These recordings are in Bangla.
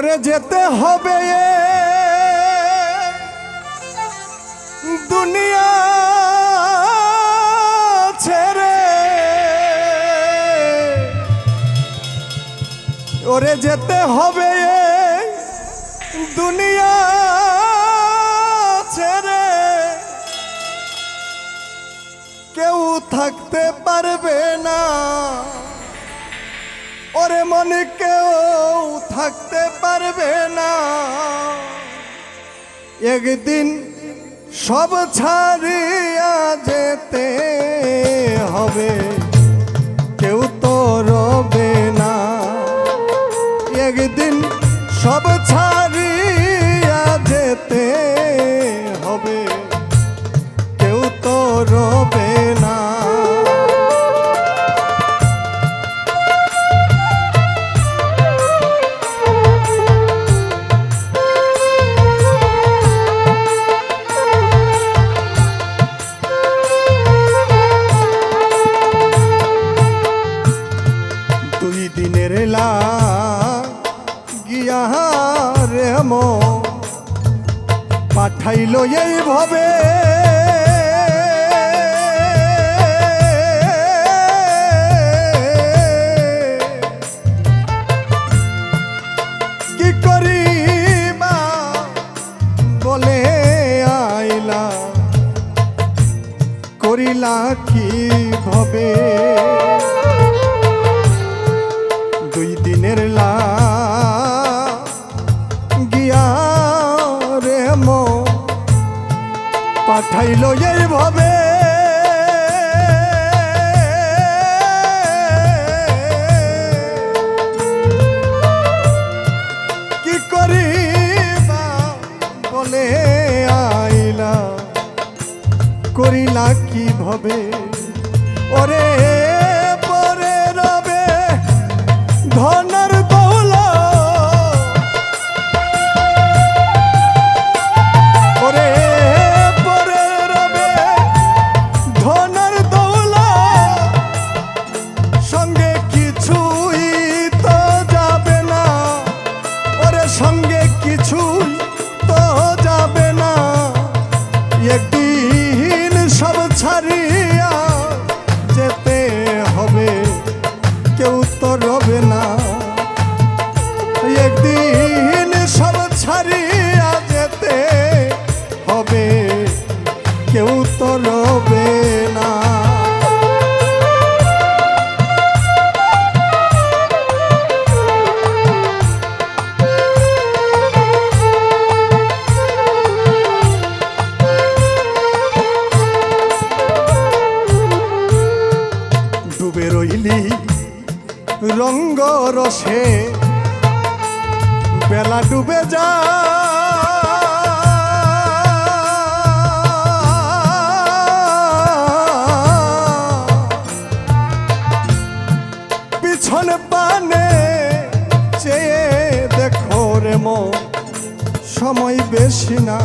ওরে যেতে হবে দুনিয়া ছেড়ে। ওরে যেতে হবে দুনিয়া ছেড়ে। কেউ থাকতে পারবে না। ওরে মনে কেউ থাকতে পারবে না। একদিন সব ছাড়িয়া যেতে হবে, কেউ তো রবে না। একদিন সব ছাড়িয়া পাঠাইল এইভাবে। কি করি মা? বলে আইলা। করিলা কি ভবে দুই দিনের লা পাঠাইল এইভাবে কি করি বলে আইলা? করিলা কি ভবে? ওরে পরে রবে ধনের একদিন সব ছাড়িয়া যেতে হবে, কেউ তো রবে না। একদিন সব ছাড়িয়া যেতে হবে, কেউ তো রবে না। রঙ্গ রসে বেলা ডুবে যা। পিছনে পানে চেয়ে দেখো রে মো সময় বেশি না।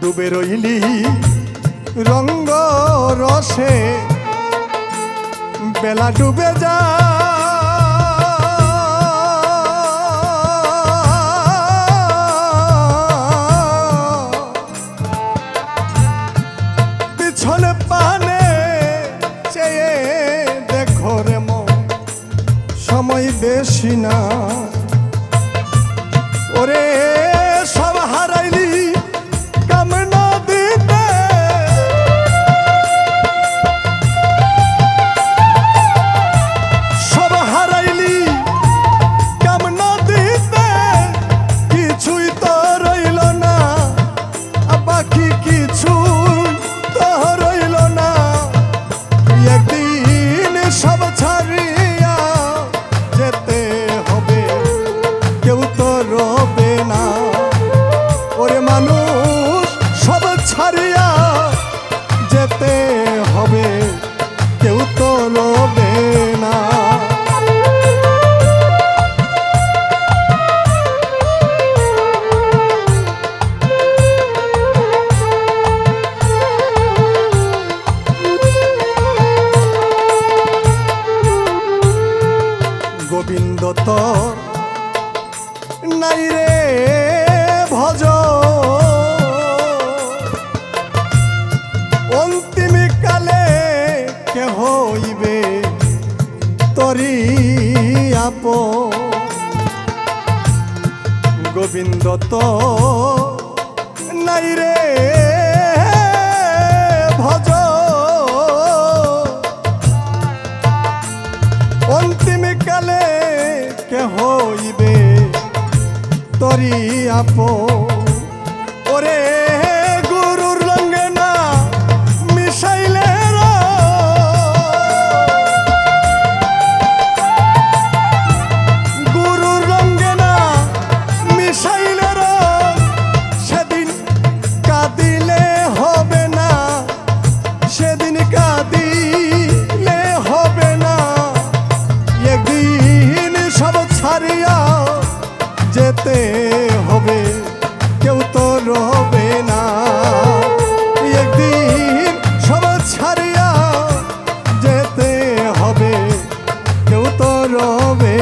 ডুবে রইলি রঙ্গ রসে বেলা ডুবে যা। পিছনে পানে চেয়ে দেখো সময় বেশি না। ওরে নাই রে ভজ অন্তিম কালে কে হইবে তরি আপ গোবিন্দ তো নাই রে ভজ। অন্তিম কালে কে হইবে করি আপো ওরে গুরুর রঙ্গে না মিশাইলে গুরুর রঙ্গে না মিশাইলে সেদিন কাঁদিলে হবে না, সেদিন কাঁদি হবে না। একদিন সব ছাড়িয়া যেতে হবে কেউ তো রবে না। একদিন সমাজ ছাড়িয়া যেতে হবে কেউ তো রবে